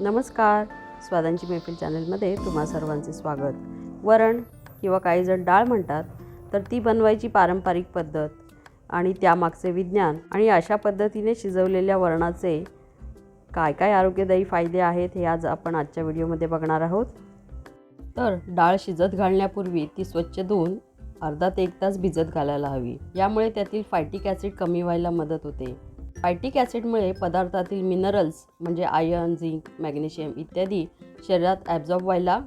नमस्कार. स्वादांची मैफिल चॅनलमध्ये तुम्हा सर्वांचे स्वागत. वरण किंवा काही जण डाळ म्हणतात तर ती बनवायची पारंपरिक पद्धत आणि त्यामागचे विज्ञान आणि अशा पद्धतीने शिजवलेल्या वरणाचे काय काय आरोग्यदायी फायदे आहेत हे आज आपण आजच्या व्हिडिओमध्ये बघणार आहोत. तर डाळ शिजत घालण्यापूर्वी ती स्वच्छ धुवून अर्धा ते एक तास भिजत घालायला हवी. यामुळे त्यातील फायटिक ॲसिड कमी व्हायला मदत होते. फायटिक ॲसिडमुळे पदार्थातील मिनरल्स म्हणजे आयर्न झिंक मॅग्नेशियम इत्यादी शरीरात ॲब्झॉर्ब व्हायला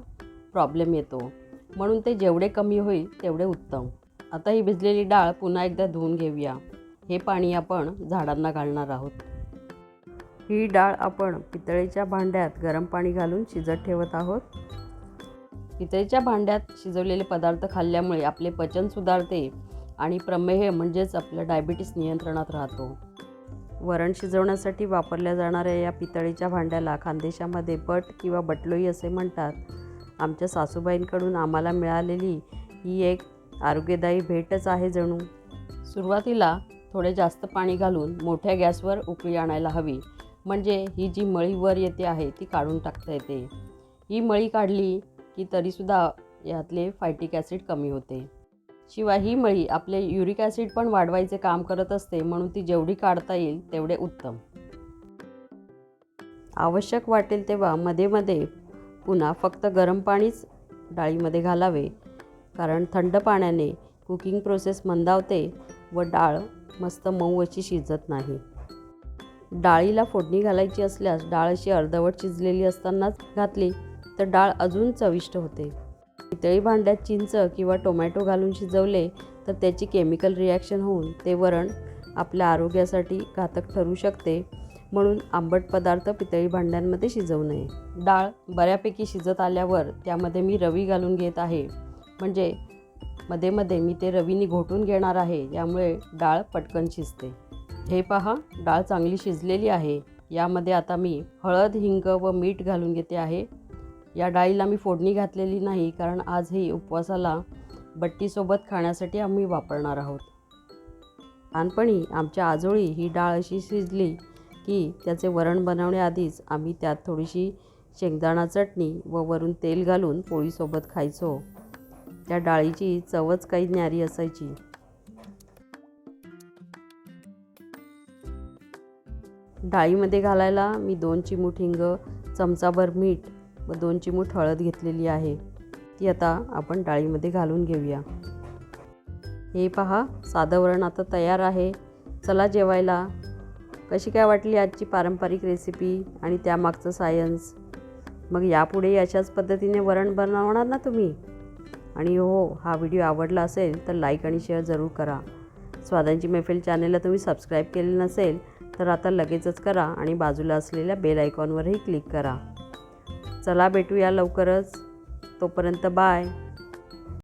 प्रॉब्लेम येतो. म्हणून ते जेवढे कमी होईल तेवढे उत्तम. आता ही भिजलेली डाळ पुन्हा एकदा धुवून घेऊया. हे पाणी आपण झाडांना घालणार आहोत. ही डाळ आपण पितळेच्या भांड्यात गरम पाणी घालून शिजत ठेवत आहोत. पितळेच्या भांड्यात शिजवलेले पदार्थ खाल्ल्यामुळे आपले पचन सुधारते आणि प्रमेह म्हणजेच आपलं डायबिटीस नियंत्रणात राहतो. वरण शिजवण्यासाठी वापरल्या जाणाऱ्या या पितळीच्या भांड्याला खानदेशामध्ये बट किंवा बटलोई असे म्हणतात. आमच्या सासूबाईंकडून आम्हाला मिळालेली ही एक आरोग्यदायी भेटच आहे जणू. सुरुवातीला थोडे जास्त पाणी घालून मोठ्या गॅसवर उकळी आणायला हवी. म्हणजे ही जी मळी वर येते आहे ती काढून टाकता येते. ही मळी काढली की तरीसुद्धा यातले फायटिक ॲसिड कमी होते. शिवाय ही मळी आपले युरिक ॲसिड पण वाढवायचे काम करत असते म्हणून ती जेवढी काढता येईल तेवढे उत्तम. आवश्यक वाटेल तेव्हा मध्ये मध्ये पुन्हा फक्त गरम पाणीच डाळीमध्ये घालावे कारण थंड पाण्याने कुकिंग प्रोसेस मंदावते व डाळ मस्त मऊ अशी शिजत नाही. डाळीला फोडणी घालायची असल्यास डाळ अशी अर्धवट शिजलेली असतानाच घातली तर डाळ अजून चविष्ट होते. पितळी भांड्यात चिंच किंवा टोमॅटो घालून शिजवले तर त्याची केमिकल रिॲक्शन होऊन ते वरण आपल्या आरोग्यासाठी घातक ठरू शकते. म्हणून आंबट पदार्थ पितळी भांड्यांमध्ये शिजवू नये. डाळ बऱ्यापैकी शिजत आल्यावर त्यामध्ये मी रवी घालून घेत आहे. म्हणजे मध्ये मध्ये मी ते रवीनी घोटून घेणार आहे यामुळे डाळ पटकन शिजते. हे पहा डाळ चांगली शिजलेली आहे. यामध्ये आता मी हळद हिंग व मीठ घालून घेते आहे. या डाळीला मी फोडणी घातलेली नाही कारण आज ही उपवासाला बट्टीसोबत खाण्यासाठी आम्ही वापरणार आहोत. लहानपणी आमच्या आजोळी ही डाळ अशी शिजली की त्याचे वरण बनवण्याआधीच आम्ही त्यात थोडीशी शेंगदाणा चटणी व वरून तेल घालून पोळीसोबत खायचो. त्या डाळीची चवच काही न्यारी असायची. डाळीमध्ये घालायला मी दोन चिमूट हिंग चमचाभर मीठ व दोन चिमूट हळद घेतलेली आहे. ती आता आपण डाळीमध्ये घालून घेऊया. हे पहा साधं वरण आता तयार आहे. चला जेवायला. कशी काय वाटली आजची पारंपरिक रेसिपी आणि त्यामागचं सायन्स मग यापुढे अशाच पद्धतीने वरण बनवणार ना तुम्ही? आणि हो हा व्हिडिओ आवडला असेल तर लाईक आणि शेअर जरूर करा. स्वादांची मैफिल चॅनेलला तुम्ही सबस्क्राईब केले नसेल तर आता लगेचच करा आणि बाजूला असलेल्या बेल आयकॉनवरही क्लिक करा. चला भेटूया लवकरच. तोपर्यंत बाय.